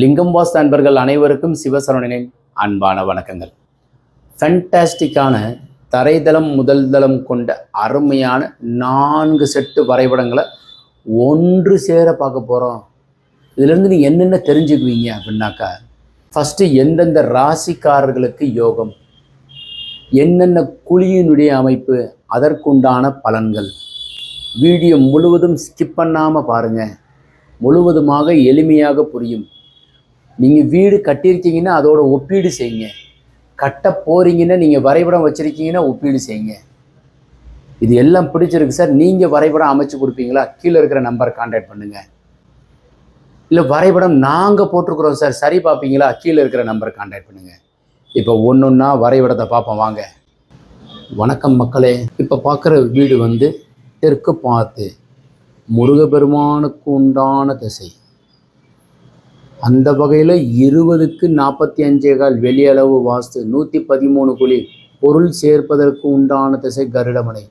லிங்கம்பாஸ் நண்பர்கள் அனைவருக்கும் சிவசரவணனின் அன்பான வணக்கங்கள். ஃபென்டாஸ்டிக்கான தரைதளம் முதல் தளம் கொண்ட அருமையான நான்கு செட்டு வரைபடங்களை ஒன்று சேர பார்க்க போகிறோம் இதுலேருந்து நீங்கள் என்னென்ன தெரிஞ்சுக்குவீங்க அப்படின்னாக்கா ஃபஸ்ட்டு எந்தெந்த ராசிக்காரர்களுக்கு யோகம் என்னென்ன குழியினுடைய அமைப்பு அதற்குண்டான பலன்கள். வீடியோ முழுவதும் ஸ்கிப் பண்ணாமல் பாருங்கள் முழுவதுமாக எளிமையாக புரியும். நீங்கள் வீடு கட்டியிருக்கீங்கன்னா அதோட ஒப்பீடு செய்யுங்க. கட்ட போகிறீங்கன்னா நீங்கள் வரைபடம் வச்சுருக்கீங்கன்னா ஒப்பீடு செய்யுங்க. இது எல்லாம் பிடிச்சிருக்கு சார். நீங்கள் வரைபடம் அமைச்சு கொடுப்பீங்களா? கீழே இருக்கிற நம்பரை கான்டாக்ட் பண்ணுங்கள் இல்லை வரைபடம் நாங்கள் போட்டிருக்கிறோம் சார். சரி பார்ப்பீங்களா? கீழே இருக்கிற நம்பரை கான்டாக்ட் பண்ணுங்கள் இப்போ ஒன்று ஒன்றா வரைபடத்தை பார்ப்போம். வாங்க. வணக்கம் மக்களே. இப்போ பார்க்குற வீடு வந்து தெற்கு பார்த்து முருகப்பெருமானுக்கு உண்டான திசை. அந்த வகையில் இருபதுக்கு நாற்பத்தி அஞ்சே கால் வெளியளவு வாஸ்து நூற்றி பதிமூணு குழி பொருள் சேர்ப்பதற்கு உண்டான திசை கருடமனை.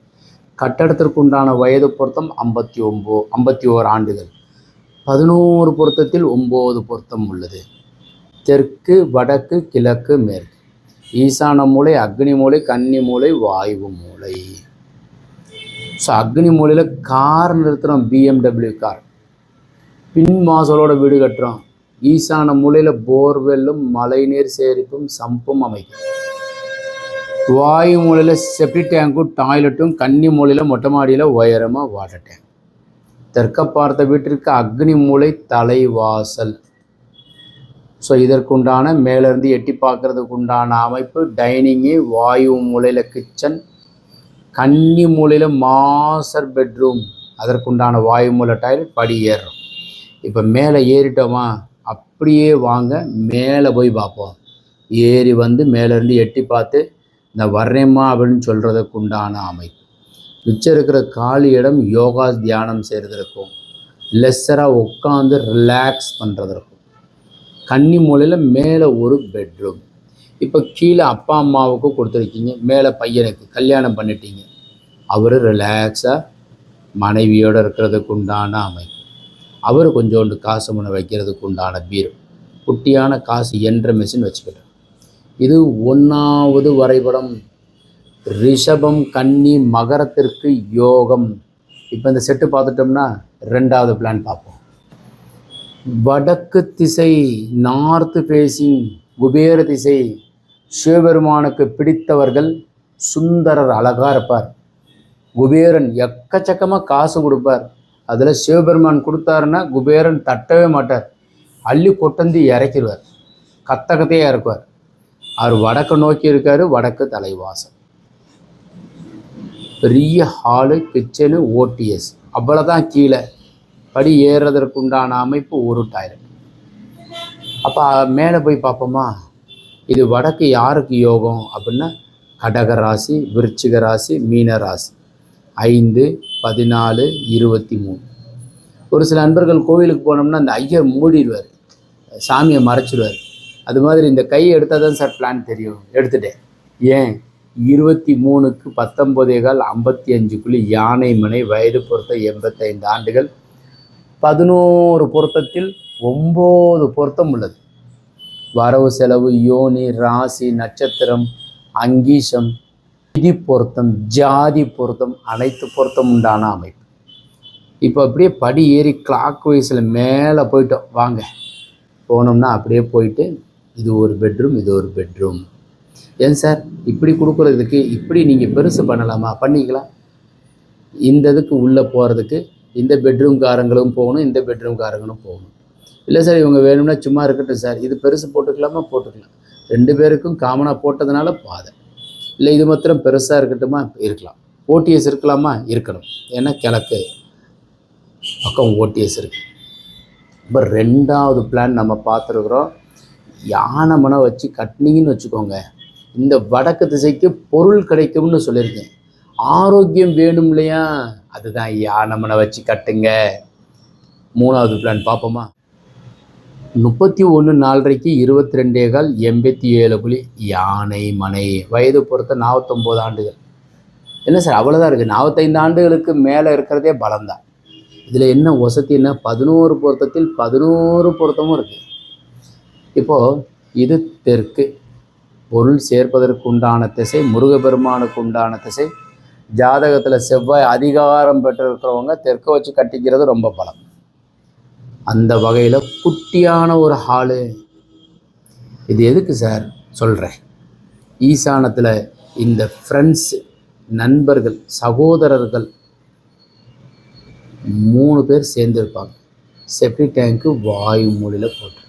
கட்டடத்திற்கு உண்டான வயது பொருத்தம் ஐம்பத்தி ஒம்போ ஐம்பத்தி ஓர் ஆண்டுகள். பதினோரு பொருத்தத்தில் ஒம்பது பொருத்தம் உள்ளது. தெற்கு வடக்கு கிழக்கு மேற்கு. ஈசான மூலை அக்னி மூலை கன்னி மூலை வாயு மூலை. ஸோ அக்னி மூலையில் கார் நிறுத்துகிறோம் பிஎம்டபிள்யூ கார் பின் மாசலோட வீடு கட்டுறோம். ஈசான மூலையில் போர்வெல்லும் மழைநீர் சேரிப்பும் சம்பும் அமைக்கும். வாயு மூலையில் செப்டி டேங்க்கும் டாய்லெட்டும் கன்னி மூலையில் மொட்டை மாடியில் உயரமாக வாட்டர் டேங்க் தெற்க பார்த்த வீட்டிற்கு அக்னி மூலை தலைவாசல் ஸோ இதற்குண்டான மேலேருந்து எட்டி பார்க்கறதுக்கு உண்டான அமைப்பு டைனிங்கு வாயு மூலையில் கிச்சன் கன்னி மூலையில் மாஸ்டர் பெட்ரூம் அதற்குண்டான வாயு மூலை டாய்லெட் படி ஏறுறோம் இப்போ மேலே ஏறிட்டோமா? அப்படியே வாங்க மேலே போய் பார்ப்போம். ஏறி வந்து மேலேருந்து எட்டி பார்த்து இந்த வர்றேம்மா அப்படின்னு சொல்கிறதுக்கு உண்டான அமைப்பு. மிச்சம் இருக்கிற காலி இடம் யோகா தியானம் செய்கிறதுக்கும் லெஸ்ஸராக உட்காந்து ரிலாக்ஸ் பண்ணுறதற்கும் கன்னி மூலையில் மேலே ஒரு பெட்ரூம் இப்போ கீழே அப்பா அம்மாவுக்கு கொடுத்துருக்கீங்க மேலே பையனுக்கு கல்யாணம் பண்ணிட்டீங்க. அவர் ரிலாக்ஸாக மனைவியோடு இருக்கிறதுக்கு உண்டான அமைப்பு. அவர் கொஞ்சோண்டு காசு முன்ன வைக்கிறதுக்கு உண்டான பீரோ. குட்டியான காசு என்ற மிஷின் வச்சுக்கிட்டோம் இது ஒன்றாவது வரைபடம். ரிஷபம் கன்னி மகரத்திற்கு யோகம். இப்போ இந்த செட்டு பார்த்துட்டோம்னா ரெண்டாவது பிளான் பார்ப்போம். வடக்கு திசை நார்த் ஃபேஸிங் குபேர திசை. சிவபெருமானுக்கு பிடித்தவர்கள் சுந்தரர் அழகாக இருப்பார். குபேரன் எக்கச்சக்கமாக காசு கொடுப்பார். அதில் சிவபெருமான் கொடுத்தாருன்னா குபேரன் தட்டவே மாட்டார். அள்ளி கொட்டந்து இறக்கிடுவார் கத்த கத்தையாக அவர் வடக்கு நோக்கி இருக்கார் வடக்கு தலைவாசல். பெரிய ஹாலு கிச்சனு ஓடிஎஸ் அவ்வளோதான் கீழே. படி ஏறுறதற்கு உண்டான அமைப்பு ஒரு டாய்லெட். அப்போ மேலே போய் பார்ப்போமா? இது வடக்கு யாருக்கு யோகம்? அப்படின்னா கடக ராசி விருச்சிக ராசி மீன ராசி ஐந்து பதினாலு இருபத்தி மூணு ஒரு சில நண்பர்கள் கோவிலுக்கு போனோம்னா அந்த ஐயர் மூடிடுவார். சாமியை மறைச்சிடுவார் அது மாதிரி இந்த கை எடுத்தால் தான் சார் பிளான் தெரியும். எடுத்துட்டேன். ஏன்? இருபத்தி மூணுக்கு பத்தொம்போதே கால் ஐம்பத்தி அஞ்சுக்குள்ளே யானை மனை வயது பொருத்த எண்பத்தைந்து ஆண்டுகள். பதினோரு பொருத்தத்தில் ஒம்பது பொருத்தம் உள்ளது. வரவு செலவு யோனி ராசி நட்சத்திரம் அங்கீஷம் விதி பொருத்தம் ஜாதி பொருத்தம் அனைத்து பொருத்தம் உண்டான அமைப்பு. இப்போ அப்படியே படி ஏறி கிளாக் வைஸில் மேலே போயிட்டோம். வாங்க. போனோம்னா அப்படியே போயிட்டு இது ஒரு பெட்ரூம் இது ஒரு பெட்ரூம் ஏன் சார்? இப்படி கொடுக்குறதுக்கு இப்படி நீங்கள் பெருசு பண்ணலாமா? பண்ணிக்கலாம் இந்த இதுக்கு உள்ளே போகிறதுக்கு இந்த பெட்ரூம்காரங்களும் போகணும் இந்த பெட்ரூம்காரங்களும் போகணும். இல்லை சார் இவங்க வேணும்னா சும்மா இருக்கட்டும் சார். இது பெருசு போட்டுக்கலாமா? போட்டுக்கலாம். ரெண்டு பேருக்கும் காமனாக போட்டதுனால பாதை. இல்லை இது மாத்திரம் பெருசாக இருக்கட்டுமா? இருக்கலாம். ஓடிஎஸ் இருக்கலாமா? இருக்கணும். ஏன்னா கிழக்கு பக்கம் ஓடிஎஸ் இருக்குது இப்போ ரெண்டாவது பிளான் நம்ம பார்த்துருக்குறோம். யானை மனை வச்சு கட்டினீங்கன்னு வச்சுக்கோங்க. இந்த வடக்கு திசைக்கு பொருள் கிடைக்கும்னு சொல்லியிருக்கேன். ஆரோக்கியம் வேணும் இல்லையா? அதுதான் யானை மனை வச்சு கட்டுங்க. மூணாவது பிளான் பார்ப்போமா? முப்பத்தி ஒன்று நாலரைக்கு இருபத்தி ரெண்டே கால் எண்பத்தி ஏழு புலி யானை மனை. வயது பொறுத்த நாற்பத்தொம்போது ஆண்டுகள். என்ன சார் அவ்வளோதான் இருக்குது நாற்பத்தைந்து ஆண்டுகளுக்கு மேலே இருக்கிறதே பலம்தான். இதில் என்ன வசதி என்ன பதினோரு பொருத்தத்தில் பதினோரு பொருத்தமும் இருக்குது இப்போது இது தெற்கு. பொருள் சேர்ப்பதற்கு உண்டான திசை முருகப்பெருமானுக்கு உண்டான திசை ஜாதகத்தில் செவ்வாய் அதிகாரம் பெற்றிருக்கிறவங்க தெற்கை வச்சு கட்டிக்கிறது ரொம்ப பலம். அந்த வகையில் குட்டியான ஒரு ஹாலு. இது எதுக்கு சார்? சொல்கிறேன் ஈசானத்தில் இந்த ஃப்ரெண்ட்ஸ் நண்பர்கள் சகோதரர்கள் மூணு பேர் சேர்ந்துருப்பாங்க. செப்டி டேங்க்கு வாயு மூலையில் போட்டு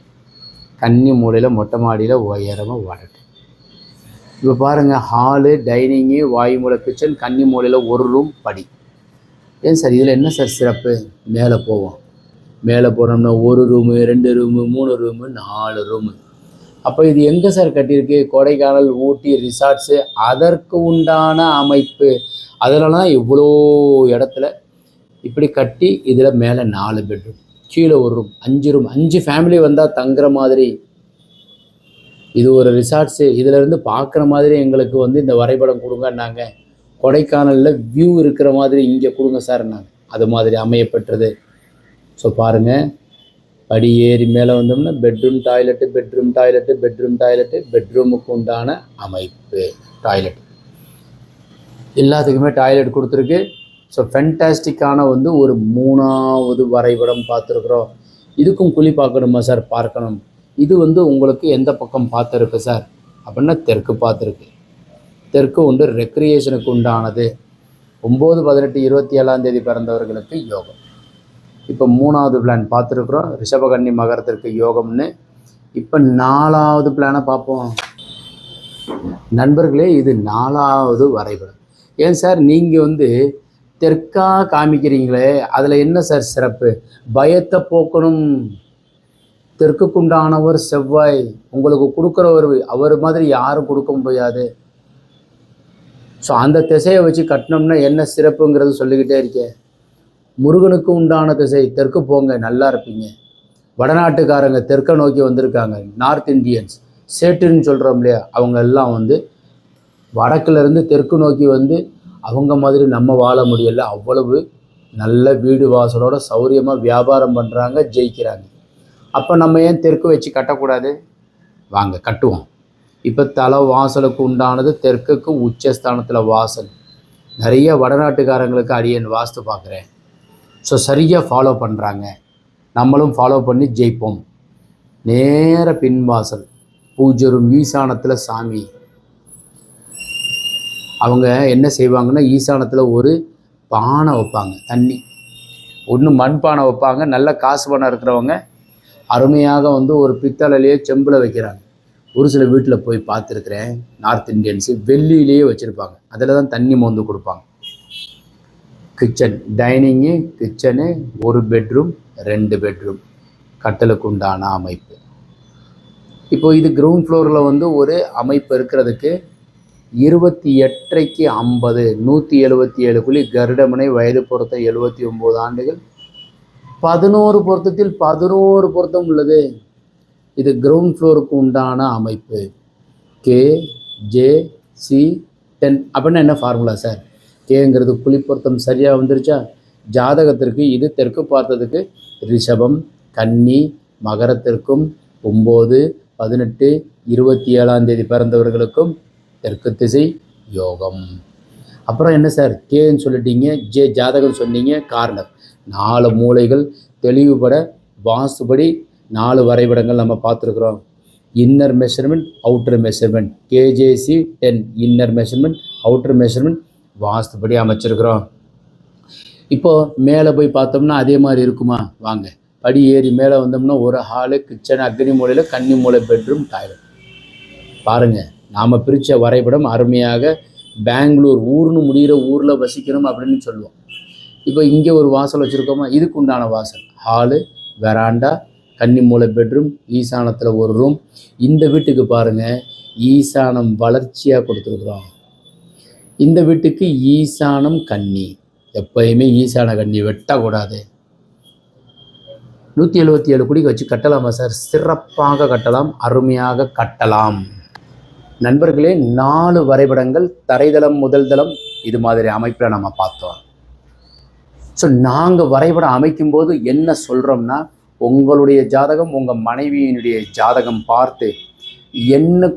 கன்னி மூலையில் மொட்டை மாடியில் உயரமாக வாடட்டு இப்போ பாருங்கள் ஹாலு டைனிங்கு வாயு மூலை கிச்சன் கன்னி மூலையில் ஒரு ரூம் படி. ஏன் சார்? இதில் என்ன சார் சிறப்பு? மேலே போவோம். மேலே போனோம்னா ஒரு ரூமு ரெண்டு ரூமு மூணு ரூமு நாலு ரூமு அப்போ இது எங்கே சார் கட்டியிருக்கு? கொடைக்கானல் ஊட்டி ரிசார்ட்ஸு அதற்கு உண்டான அமைப்பு. அதனால தான் இவ்வளோ இடத்துல இப்படி கட்டி இதில் மேலே நாலு பெட்ரூம் கீழே ஒரு ரூம் அஞ்சு ரூம் அஞ்சு ஃபேமிலி வந்தால் தங்குற மாதிரி. இது ஒரு ரிசார்ட்ஸு இதிலேருந்து பார்க்குற மாதிரி எங்களுக்கு வந்து இந்த வரைபடம் கொடுங்கன்னாங்க. கொடைக்கானலில் வியூ இருக்கிற மாதிரி இங்கே கொடுங்க சார் நாங்கள் அது மாதிரி அமையப்பெற்றது. ஸோ பாருங்கள் படி ஏறி மேலே வந்தோம்னா bedroom toilet bedroom toilet bedroom toilet பெட்ரூமுக்கு உண்டான அமைப்பு. டாய்லெட் எல்லாத்துக்குமே டாய்லெட் கொடுத்துருக்கு. ஸோ ஃபென்டாஸ்டிக்கான வந்து ஒரு மூணாவது வரைபடம் பார்த்துருக்குறோம். இதுக்கும் குழி பார்க்கணுமா சார் பார்க்கணும். இது வந்து உங்களுக்கு எந்த பக்கம் பார்த்துருக்கு சார் அப்படின்னா தெற்கு பார்த்துருக்கு. தெற்கு உண்டு ரெக்ரியேஷனுக்கு உண்டானது. ஒம்பது பதினெட்டு இருபத்தி ஏழாம் தேதி பிறந்தவர்களுக்கு யோகம். இப்போ மூணாவது பிளான் பார்த்துருக்குறோம். ரிஷபகன்னி மகரத்திற்கு யோகம்னு. இப்போ நாலாவது பிளானை பார்ப்போம். நண்பர்களே இது நாலாவது வரைபடம். ஏன் சார்? நீங்கள் வந்து தெற்காக காமிக்கிறீங்களே அதில் என்ன சார் சிறப்பு? பயத்தை போக்கணும். தெற்குக்குண்டானவர் செவ்வாய். உங்களுக்கு கொடுக்குறவர் அவர் மாதிரி யாரும் கொடுக்க முடியாது. ஸோ அந்த திசையை வச்சு கட்டினோம்னா என்ன சிறப்புங்கிறது சொல்லிக்கிட்டே இருக்கேன் முருகனுக்கு உண்டான திசை தெற்கு போங்க நல்லா இருப்பீங்க. வடநாட்டுக்காரங்க தெற்கை நோக்கி வந்திருக்காங்க நார்த் இந்தியன்ஸ் சேட்டுன்னு சொல்கிறோம் இல்லையா அவங்க எல்லாம் வந்து வடக்குலேருந்து தெற்கு நோக்கி வந்து அவங்க மாதிரி நம்ம வாழ முடியல. அவ்வளவு நல்ல வீடு வாசலோட சௌரியமாக வியாபாரம் பண்ணுறாங்க ஜெயிக்கிறாங்க. அப்போ நம்ம ஏன் தெற்கு வச்சு கட்டக்கூடாது? வாங்க கட்டுவோம். இப்போ தலை வாசலுக்கு உண்டானது தெற்குக்கு உச்சஸ்தானத்தில் வாசல். நிறைய வடநாட்டுக்காரங்களுக்கு அடியன் வாஸ்து பார்க்குறேன் ஸோ சரியாக ஃபாலோ பண்ணுறாங்க நம்மளும் ஃபாலோ பண்ணி ஜெயிப்போம். நேர பின்வாசல். பூஜரும் ஈசானத்தில் சாமி. அவங்க என்ன செய்வாங்கன்னா ஈசானத்தில் ஒரு பானை வைப்பாங்க தண்ணி. ஒன்று மண் பானை வைப்பாங்க நல்ல காசு பணம் இருக்கிறவங்க அருமையாக வந்து ஒரு பித்தளையிலேயே செம்பில் வைக்கிறாங்க. ஒரு சில வீட்டில் போய் பார்த்துருக்குறேன் நார்த் இந்தியன்ஸு வெள்ளியிலேயே வச்சுருப்பாங்க. அதில் தான் தண்ணி மோந்து கொடுப்பாங்க. கிச்சன் டைனிங்கு கிச்சனு ஒரு பெட்ரூம் ரெண்டு பெட்ரூம். கட்டலுக்கு உண்டான அமைப்பு. இப்போ இது கிரவுண்ட் ஃப்ளோரில் வந்து ஒரு அமைப்பு இருக்கிறதுக்கு இருபத்தி எட்டரைக்கு ஐம்பது நூற்றி எழுபத்தி ஏழு குழி கருடமனை வயது பொருத்த எழுபத்தி ஒம்பது ஆண்டுகள். பதினோரு பொருத்தத்தில் பதினோரு பொருத்தம் உள்ளது. இது கிரவுண்ட் ஃப்ளோருக்கு உண்டான அமைப்பு. K J C ten. அப்படின்னா என்ன ஃபார்முலா சார் கேங்கிறது குழி சரியாக வந்துருச்சா? ஜாதகத்திற்கு இது தெற்கு பார்த்ததுக்கு ரிஷபம் கன்னி மகரத்திற்கும் ஒம்பது பதினெட்டு இருபத்தி ஏழாம் தேதி பிறந்தவர்களுக்கும் தெற்கு திசை யோகம். அப்புறம் என்ன சார்? கேன்னு சொல்லிட்டீங்க ஜே ஜாதகம் சொன்னீங்க கார்னர். நாலு மூலைகள் தெளிவுபட வாசுபடி நாலு வரைபடங்கள் நம்ம பார்த்துருக்குறோம். Inner measurement outer measurement KJC ten inner measurement outer measurement வாஸ்துபடி அமைச்சிருக்கிறோம். இப்போது மேலே போய் பார்த்தோம்னா அதே மாதிரி இருக்குமா? வாங்க. படி ஏறி மேலே வந்தோம்னா ஒரு ஹாலு கிச்சன் அக்னி மூலையில் கன்னி மூலை பெட்ரூம் டாய்லெட். பாருங்கள் நாம் பிரித்த வரைபடம் அருமையாக பெங்களூர் ஊர்னு முடிகிற ஊரில் வசிக்கணும் அப்படின்னு சொல்லுவோம். இப்போ இங்கே ஒரு வாசல் வச்சுருக்கோமா? இதுக்கு உண்டான வாசல். ஹாலு வெராண்டா கன்னி மூலை பெட்ரூம் ஈசானத்தில் ஒரு ரூம். இந்த வீட்டுக்கு பாருங்கள் ஈசானம் வளர்ச்சியாக கொடுத்துருக்குறோம். இந்த வீட்டுக்கு ஈசானம் கன்னி எப்பயுமே ஈசான கன்னி வெட்டக்கூடாது. நூற்றி எழுபத்தி ஏழு குடிக்கு வச்சு கட்டலாமா சார்? சிறப்பாக கட்டலாம் அருமையாக கட்டலாம். நண்பர்களே நாலு வரைபடங்கள் தரைதளம் முதல் தளம் இது மாதிரி அமைப்பில் நம்ம பார்த்தோம். ஸோ நாங்கள் வரைபடம் அமைக்கும்போது என்ன சொல்கிறோம்னா உங்களுடைய ஜாதகம் உங்கள் மனைவியினுடைய ஜாதகம் பார்த்து என்ன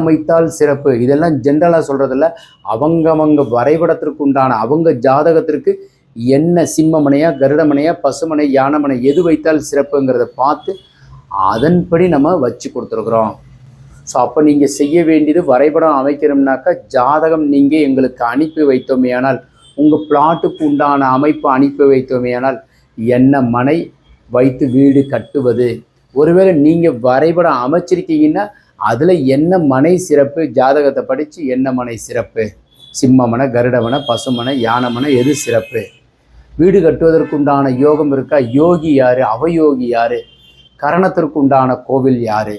அமைத்தால் சிறப்பு? இதெல்லாம் ஜென்ரலாக சொல்கிறதில்ல அவங்கவங்க வரைபடத்திற்கு உண்டான அவங்க ஜாதகத்திற்கு என்ன சிம்மமனையா கருடமனையா பசுமனை யானமனை எது வைத்தால் சிறப்புங்கிறத பார்த்து அதன்படி நம்ம வச்சு கொடுத்துருக்குறோம். ஸோ அப்போ நீங்கள் செய்ய வேண்டியது வரைபடம் அமைக்கணும்னாக்கா ஜாதகம் நீங்கள் எங்களுக்கு அனுப்பி வைத்தோமேயானால் உங்கள் பிளாட்டுக்கு உண்டான அமைப்பு அனுப்பி வைத்தோமேயானால் என்ன மனை வைத்து வீடு கட்டுவது? ஒருவேளை நீங்கள் வரைபடம் அமைச்சிருக்கீங்கன்னா அதில் என்ன மனை சிறப்பு? ஜாதகத்தை படித்து என்ன மனை சிறப்பு? சிம்மமனை கருடமனை பசுமனை யானமனை எது சிறப்பு? வீடு கட்டுவதற்குண்டான யோகம் இருக்கா? யோகி யார்? அவயோகி யார்? கரணத்திற்குண்டான கோவில் யார்?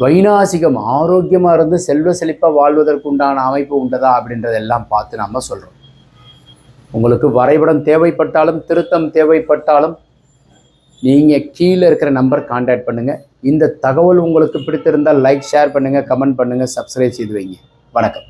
வைநாசிகம் ஆரோக்கியமாக இருந்து செல்வ செழிப்பாக வாழ்வதற்குண்டான அமைப்பு உண்டதா? அப்படின்றதெல்லாம் பார்த்து நாம் சொல்கிறோம் உங்களுக்கு வரைபடம் தேவைப்பட்டாலும் திருத்தம் தேவைப்பட்டாலும் நீங்கள் கீழே இருக்கிற நம்பர் காண்டாக்ட் பண்ணுங்கள் இந்த தகவல் உங்களுக்கு பிடித்திருந்தால் லைக் ஷேர் பண்ணுங்கள் கமெண்ட் பண்ணுங்கள் சப்ஸ்கிரைப் செய்து வைங்க. வணக்கம்.